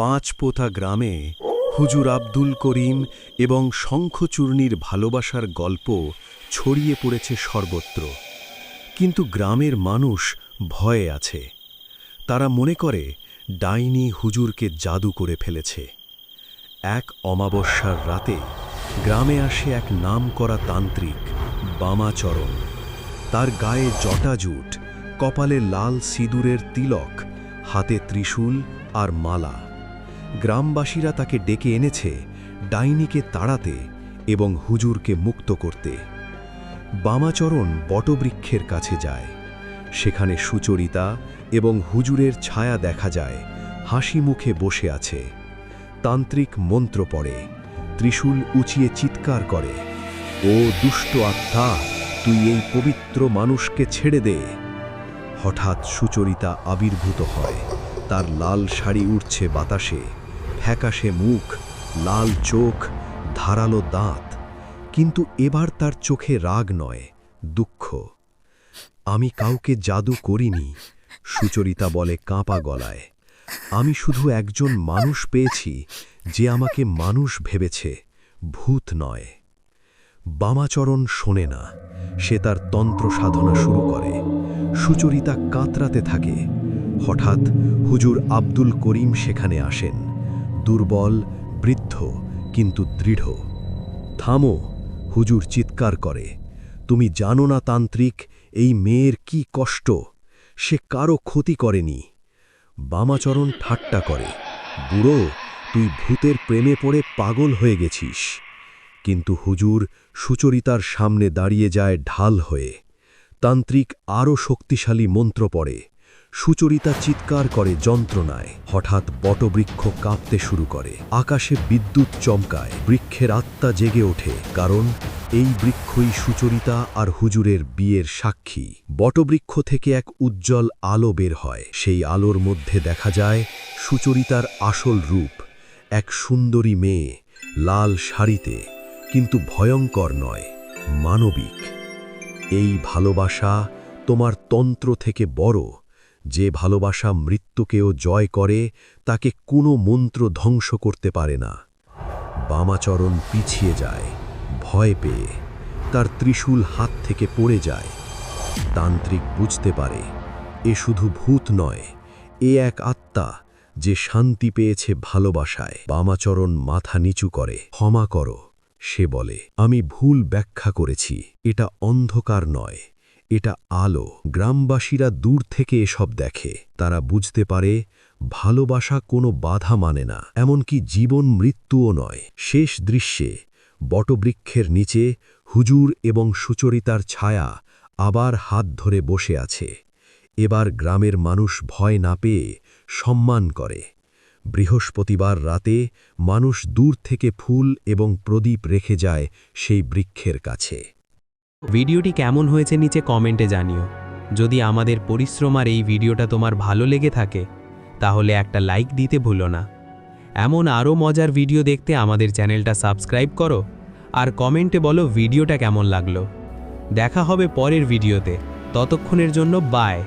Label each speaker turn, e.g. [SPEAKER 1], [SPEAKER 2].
[SPEAKER 1] পাঁচপোতা গ্রামে হুজুর আব্দুল করিম এবং শঙ্খচূর্ণীর ভালোবাসার গল্প ছড়িয়ে পড়েছে সর্বত্র। কিন্তু গ্রামের মানুষ ভয়ে আছে। তারা মনে করে ডাইনি হুজুরকে জাদু করে ফেলেছে। এক অমাবস্যার রাতে গ্রামে আসে এক নামকরা তান্ত্রিক, বামাচরণ। তার গায়ে জটাজুট কপালে লাল সিঁদুরের তিলক, হাতে ত্রিশূল আর মালা। গ্রামবাসীরা তাকে ডেকে এনেছে ডাইনিকে তাড়াতে এবং হুজুরকে মুক্ত করতে। বামাচরণ বটবৃক্ষের কাছে যায়। সেখানে সুচরিতা এবং হুজুরের ছায়া দেখা যায়, হাসি মুখে বসে আছে। তান্ত্রিক মন্ত্র পড়ে, ত্রিশূল উঁচিয়ে চিৎকার করে, ও দুষ্ট আত্মা, তুই এই পবিত্র মানুষকে ছেড়ে দে। হঠাৎ সুচরিতা আবির্ভূত হয়, তার লাল শাড়ি উঠছে বাতাসে। ফ্যাকাশে মুখ, লাল চোখ, ধারালো দাঁত। কিন্তু এবার তার চোখে রাগ নয়, দুঃখ। আমি কাউকে জাদু করিনি, সুচরিতা বলে কাঁপা গলায়। আমি শুধু একজন মানুষ পেয়েছি, যে আমাকে মানুষ ভেবেছে, ভূত নয়। বামাচরণ শোনে না, সে তার তন্ত্র সাধনা শুরু করে। সুচরিতা কাতরাতে থাকে। হঠাৎ হুজুর আব্দুল করিম সেখানে আসেন। দুর্বল, বৃদ্ধ, কিন্তু দৃঢ়। থামো, হুজুর চিৎকার করে। তুমি জানো না তান্ত্রিক, এই মেয়ের কি কষ্ট? সে কারও ক্ষতি করেনি। বামাচরণ ঠাট্টা করে। বুড়ো, তুই ভূতের প্রেমে পড়ে পাগল হয়ে গেছিস। কিন্তু হুজুর সুচরিতার সামনে দাঁড়িয়ে যায় ঢাল হয়ে। তান্ত্রিক আরও শক্তিশালী মন্ত্র পড়ে। সুচরিতা চিৎকার করে যন্ত্রণায়, হঠাৎ বটবৃক্ষ কাঁপতে শুরু করে। আকাশে বিদ্যুৎ চমকায়, বৃক্ষের আত্মা জেগে ওঠে, কারণ এই বৃক্ষই সুচরিতা আর হুজুরের বিয়ের সাক্ষী। বটবৃক্ষ থেকে এক উজ্জ্বল আলো বের হয়। সেই আলোর মধ্যে দেখা যায় সুচরিতার আসল রূপ। এক সুন্দরী মেয়ে, লাল শাড়িতে, কিন্তু ভয়ঙ্কর নয়, মানবিক। এই ভালোবাসা তোমার তন্ত্র থেকে বড়। যে ভালোবাসা মৃত্যুকেও জয় করে, তাকে কোনো মন্ত্র ধ্বংস করতে পারে না। বামাচরণ পিছিয়ে যায়, ভয় পেয়ে, তার ত্রিশূল হাত থেকে পড়ে যায়। তান্ত্রিক বুঝতে পারে, এ শুধু ভূত নয়, এ এক আত্মা যে শান্তি পেয়েছে ভালোবাসায়। বামাচরণ মাথা নিচু করে, ক্ষমা করো, সে বলে, আমি ভুল ব্যাখ্যা করেছি, এটা অন্ধকার নয় এটা আলো। গ্রামবাসীরা দূর থেকে এসব দেখে। তারা বুঝতে পারে, ভালোবাসা কোনো বাধা মানে না। এমনকি জীবন মৃত্যুও নয়। শেষ দৃশ্যে, বটবৃক্ষের নিচে হুজুর এবং সুচরিতার ছায়া আবার হাত ধরে বসে আছে। এবার গ্রামের মানুষ ভয় না পেয়ে সম্মান করে। বৃহস্পতিবার রাতে মানুষ দূর থেকে ফুল এবং প্রদীপ রেখে যায় সেই বৃক্ষের কাছে।
[SPEAKER 2] ভিডিওটি কেমন হয়েছে নিচে কমেন্টে জানিও। যদি আমাদের পরিশ্রম আর এই ভিডিওটা তোমার ভালো লেগে থাকে, তাহলে একটা লাইক দিতে ভুলো না। এমন আরও মজার ভিডিও দেখতে আমাদের চ্যানেলটা সাবস্ক্রাইব করো আর কমেন্টে বলো ভিডিওটা কেমন লাগল। দেখা হবে পরের ভিডিওতে। ততক্ষণের জন্য বাই।